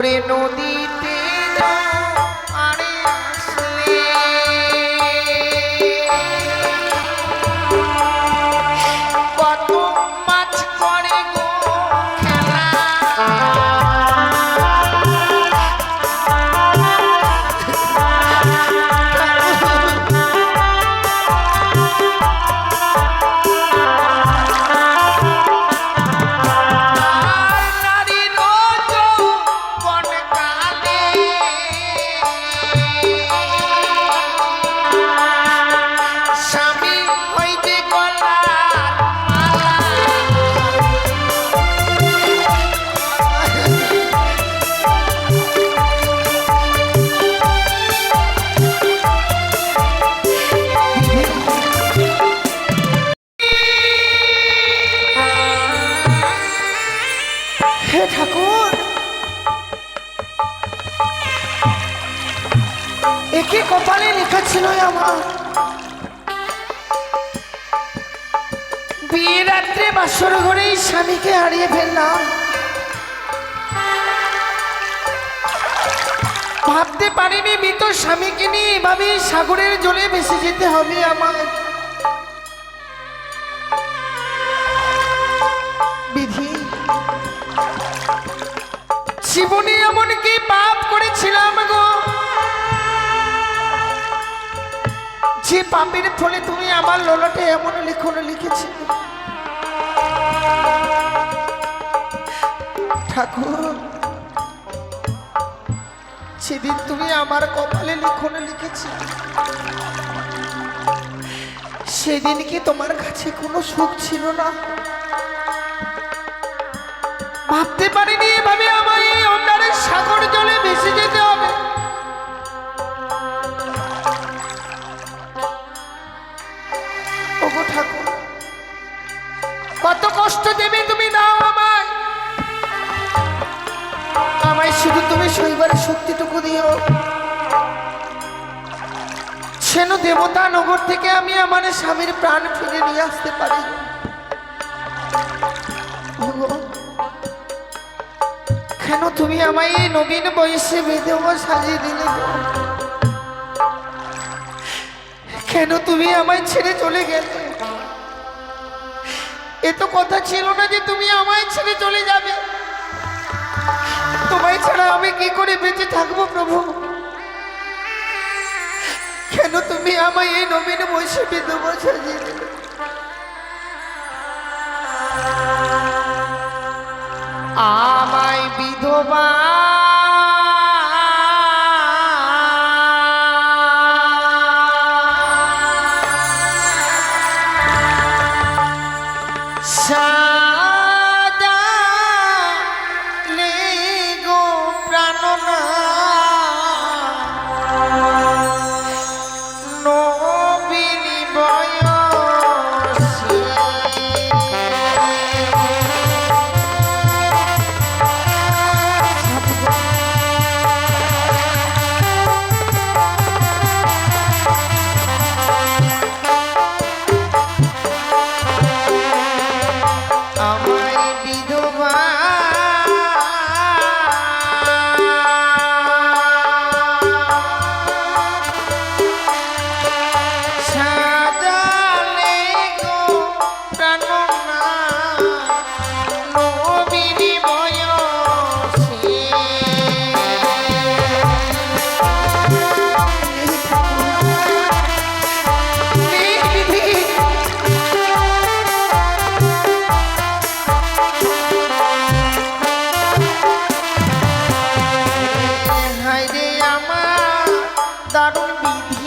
করে বিয়ে রাত্রে বাসর ঘরেই স্বামীকে হারিয়ে ফেললাম। ভাবতে পারিনি মৃত স্বামীকে নিয়ে এভাবে সাগরের জলে ভেসে যেতে হবে আমার বিধি। জীবনে এমন পাপ যে পাপের ফলে তুমি আমার ললটে এমন লিখন লিখেছি। ঠাকুর, সেদিন তুমি আমার কপালে লিখন লিখেছি। সেদিন কি তোমার কাছে কোনো সুখ ছিল না? ভাবতে পারিনি এভাবে আমার এই অন্যারের সাগর জলে ভেসে যেতে হবে। কত কষ্ট দেবে তুমি দাও আমায়। আমায় শুধু তুমি শৈবারের শক্তিটুকু দিও। সেন দেবতা নগর থেকে আমি আমার স্বামীর প্রাণ ফিরে নিয়ে আসতে পারি। কেন তুমি আমায় এই নবীন বয়সে আমার সাজিয়ে দিলে? কেন তুমি আমায় ছেড়ে চলে গেলে? এ তো কথা ছিল না যে তুমি আমায় ছেড়ে চলে যাবে। তোমায় ছাড়া আমি কি করে বেঁচে থাকব প্রভু? কেন তুমি আমায় এই নবীন বসে বিধবা সাজিয়ে দিলে? আমায় বিধবা না দরবিধি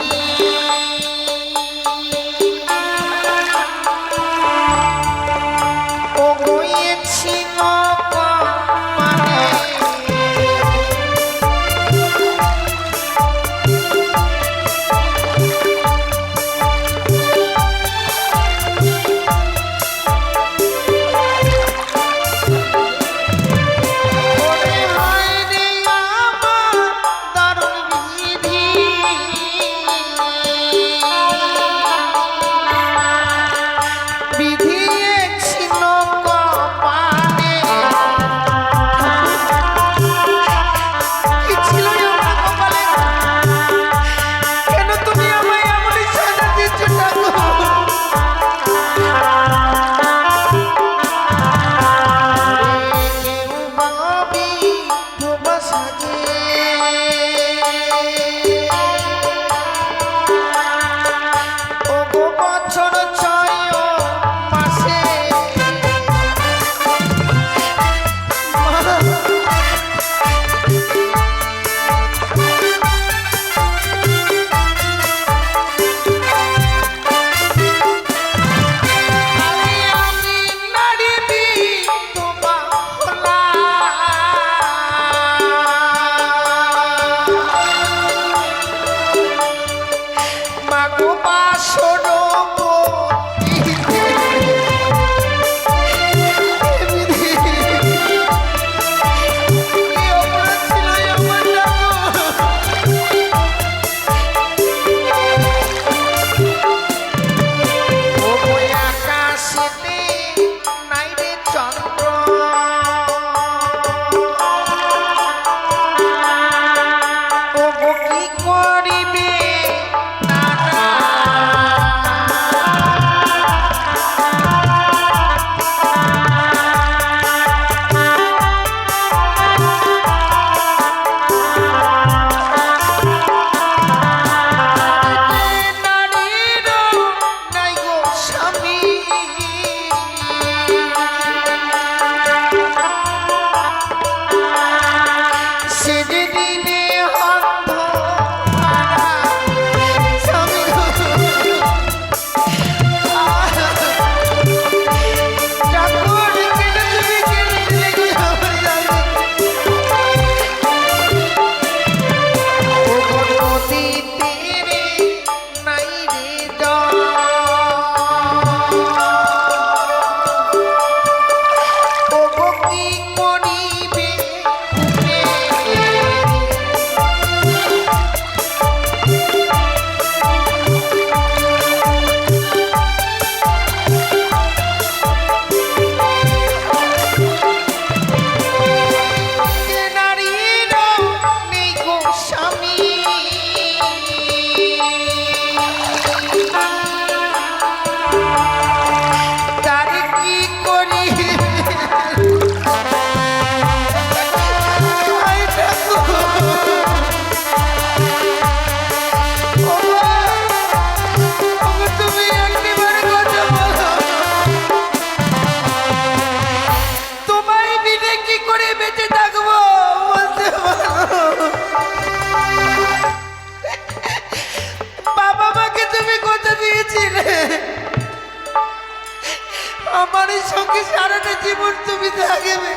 সঙ্গে সারাটা জীবন তুমি থাকবে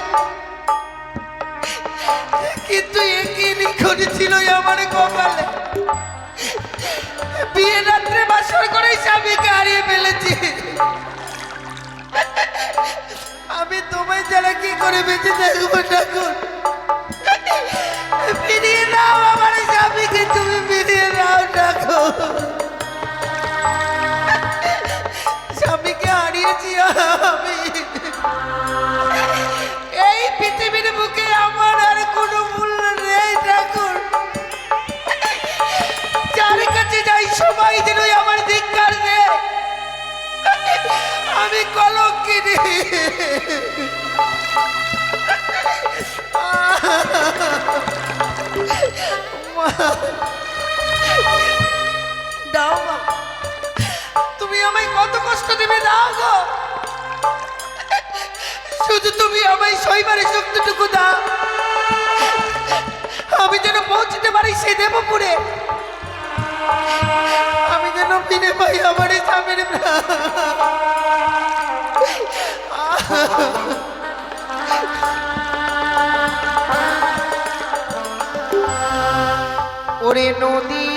কিন্তু একই লিখন ছিল আমার কপালে। বিয়ে রাত্রে বাসর করে স্বামীকে হারিয়ে ফেলেছি। আমি তোমায় ছাড়া কি করে বেঁচে থাকব ঠাকুর? ফিরিয়ে দাও আমার স্বামীকে, তুমি ফিরিয়ে দাও ঠাকুর। আমি কলঙ্কিনী। দাও মা, তুমি আমায় কত কষ্ট দেবে, দাও গো। শুধু তুমি আমায় সইবারে শক্তিটুকু দাও। আমি যেন পৌঁছতে পারি সে দেবপুরে। পাই আমার স্বামীর ওরে নদীতে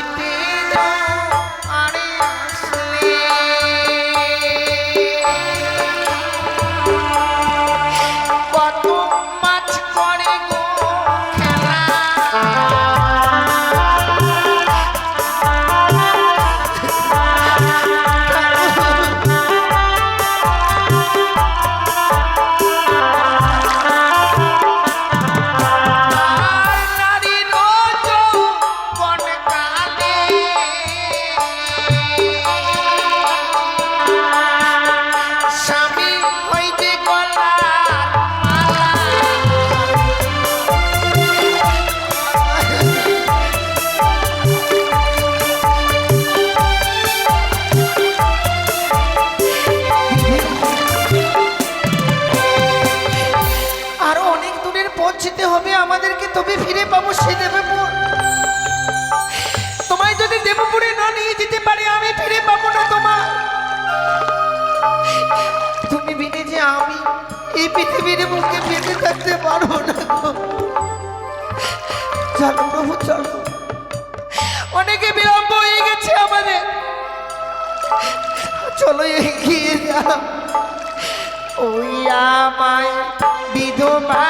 দেবে, ফিরে পাবো সে দেবে তোমায় যদি দেবপুরে না নিয়ে যেতে পারে, আমি ফিরে পাবো না তোমার তুমি বিনে যে আমি এই পৃথিবীর মুখে বেঁধে থাকতে পারব না চলো প্রভু, চলো। অনেকে বিলম্ব হয়ে গেছে আমাদের। চলো এগিয়ে যা ওই আমায় বিধবা।